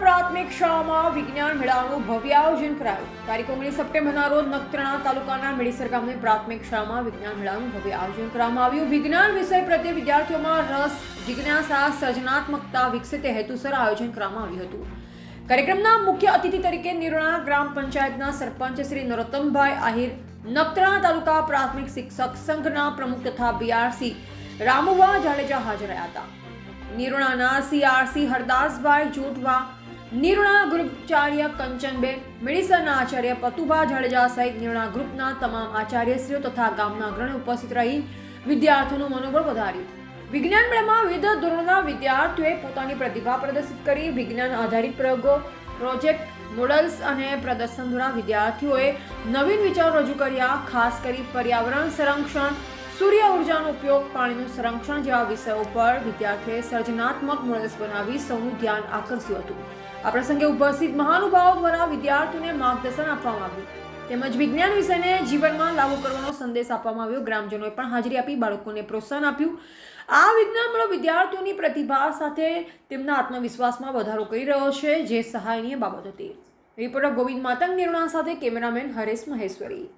પ્રાથમિક શાળામાં વિજ્ઞાન મેળાનું ભવ્ય આયોજન કરાયું. તારીખ ઓગણીસ સપ્ટેમ્બરના રોજ નખત્રાણા તાલુકાના મેડીસર ગામની પ્રાથમિક શાળામાં વિજ્ઞાન મેળાનું ભવ્ય આયોજન કરવામાં આવ્યું. વિજ્ઞાન વિષય પ્રત્યે વિદ્યાર્થીઓમાં રસ, જિજ્ઞાસા, સર્જનાત્મકતા વિકસિત હેતુસર આયોજન કરવામાં આવ્યું હતું. કાર્યક્રમના મુખ્ય અતિથિ તરીકે નિર્ણા ગ્રામ પંચાયતના સરપંચ શ્રી નરોત્તમભાઈ આહિર, નખત્રાણા તાલુકા પ્રાથમિક શિક્ષક સંઘના પ્રમુખ તથા બીઆરસી રામુભા જાડેજા હાજર રહ્યા હતા. નિર્ણાના સીઆરસી હરદાસભાઈ જોટવા, નિર્ણા ગ્રુપચાર્ય કંચનબેન મેડિસનના આચાર્ય પતુભા જાડેજા સહિત નિર્ણા ગ્રુપના તમામ આચાર્યશ્રીઓ તથા ગામના અગ્રણી ઉપસ્થિત રહી વિદ્યાર્થીઓનું મનોબળ વધાર્યું. વિજ્ઞાન મેળામાં વિવિધ ધોરણના વિદ્યાર્થીઓએ પોતાની પ્રતિભા પ્રદર્શિત કરી વિજ્ઞાન આધારિત પ્રયોગો, પ્રોજેક્ટ મોડલ્સ અને પ્રદર્શન દ્વારા વિદ્યાર્થીઓએ નવીન વિચારો રજૂ કર્યા, ખાસ કરી પર્યાવરણ સંરક્ષણ સૂર્ય ઉર્જાનો ઉપયોગ પાણીનું સંરક્ષણ જેવા વિષયો પર વિદ્યાર્થીઓએ સર્જનાત્મક મોડલ્સ બનાવી સૌનું ધ્યાન આકર્ષ્યું હતું. આ પ્રસંગે ઉપસ્થિત મહાનુભાવો દ્વારા વિદ્યાર્થીઓને માર્ગદર્શન આપવામાં આવ્યું. તેમજ વિજ્ઞાન વિષયને જીવનમાં લાગુ કરવાનો સંદેશ આપવામાં આવ્યો. ગ્રામજનોએ પણ હાજરી આપી, બાળકોને પ્રોત્સાહન આપ્યું. આ વિજ્ઞાન મેળો વિદ્યાર્થીઓની પ્રતિભા સાથે તેમના આત્મવિશ્વાસમાં વધારો કરી રહ્યો છે, જે સહાયનીય બાબત હતી. રિપોર્ટર ગોવિંદ માતંગ નિર્ણા સાથે કેમેરામેન હરેશ મહેશ્વરી.